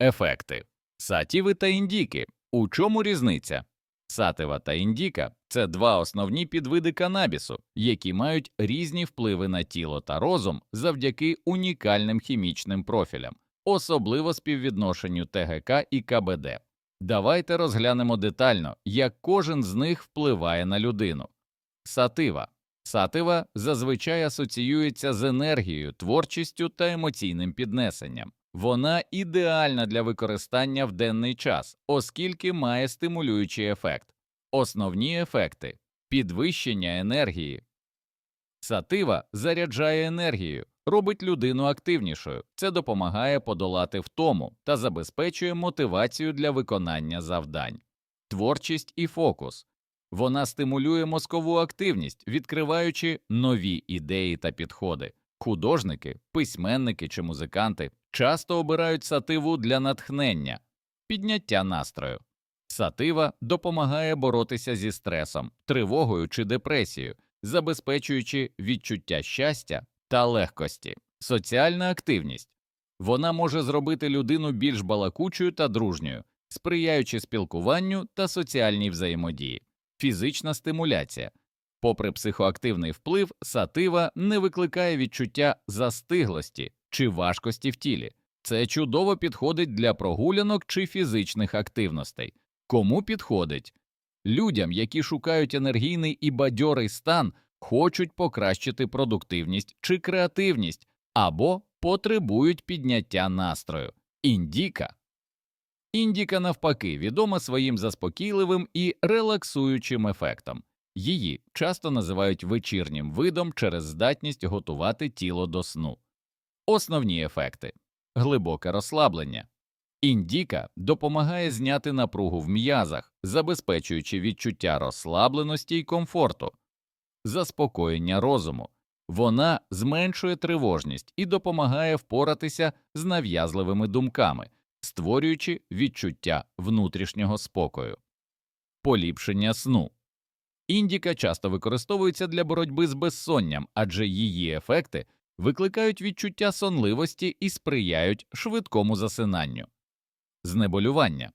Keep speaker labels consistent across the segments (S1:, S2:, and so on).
S1: Ефекти сатіви та індіки. У чому різниця? Сатива та індіка це два основні підвиди канабісу, які мають різні впливи на тіло та розум завдяки унікальним хімічним профілям, особливо співвідношенню ТГК і КБД. Давайте розглянемо детально, як кожен з них впливає на людину. Сатива. Сатива зазвичай асоціюється з енергією, творчістю та емоційним піднесенням. Вона ідеальна для використання в денний час, оскільки має стимулюючий ефект. Основні ефекти підвищення енергії. Сатива заряджає енергію, робить людину активнішою. Це допомагає подолати втому та забезпечує мотивацію для виконання завдань. Творчість і фокус. Вона стимулює мозкову активність, відкриваючи нові ідеї та підходи. Художники, письменники чи музиканти часто обирають сативу для натхнення, підняття настрою. Сатива допомагає боротися зі стресом, тривогою чи депресією, забезпечуючи відчуття щастя та легкості. Соціальна активність вона може зробити людину більш балакучою та дружньою, сприяючи спілкуванню та соціальній взаємодії. Фізична стимуляція. Попри психоактивний вплив, сатива не викликає відчуття застиглості чи важкості в тілі. Це чудово підходить для прогулянок чи фізичних активностей. Кому підходить? Людям, які шукають енергійний і бадьорий стан, хочуть покращити продуктивність чи креативність або потребують підняття настрою. Індіка Індіка, навпаки, відома своїм заспокійливим і релаксуючим ефектом. Її часто називають вечірнім видом через здатність готувати тіло до сну. Основні ефекти глибоке розслаблення. Індіка допомагає зняти напругу в м'язах, забезпечуючи відчуття розслабленості й комфорту, заспокоєння розуму. Вона зменшує тривожність і допомагає впоратися з нав'язливими думками, створюючи відчуття внутрішнього спокою, поліпшення сну. Індіка часто використовується для боротьби з безсонням, адже її ефекти викликають відчуття сонливості і сприяють швидкому засинанню. Знеболювання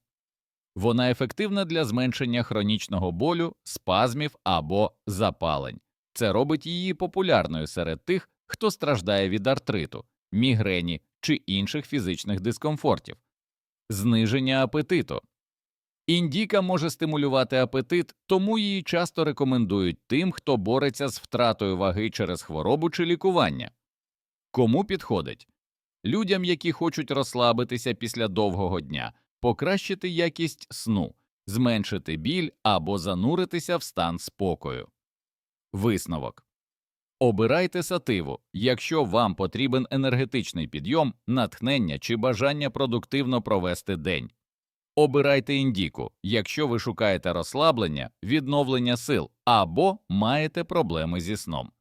S1: вона ефективна для зменшення хронічного болю, спазмів або запалень. Це робить її популярною серед тих, хто страждає від артриту, мігрені чи інших фізичних дискомфортів. Зниження апетиту. Індіка може стимулювати апетит, тому її часто рекомендують тим, хто бореться з втратою ваги через хворобу чи лікування. Кому підходить? Людям, які хочуть розслабитися після довгого дня, покращити якість сну, зменшити біль або зануритися в стан спокою. Висновок Обирайте сативу, якщо вам потрібен енергетичний підйом, натхнення чи бажання продуктивно провести день. Обирайте індіку, якщо ви шукаєте розслаблення, відновлення сил або маєте проблеми зі сном.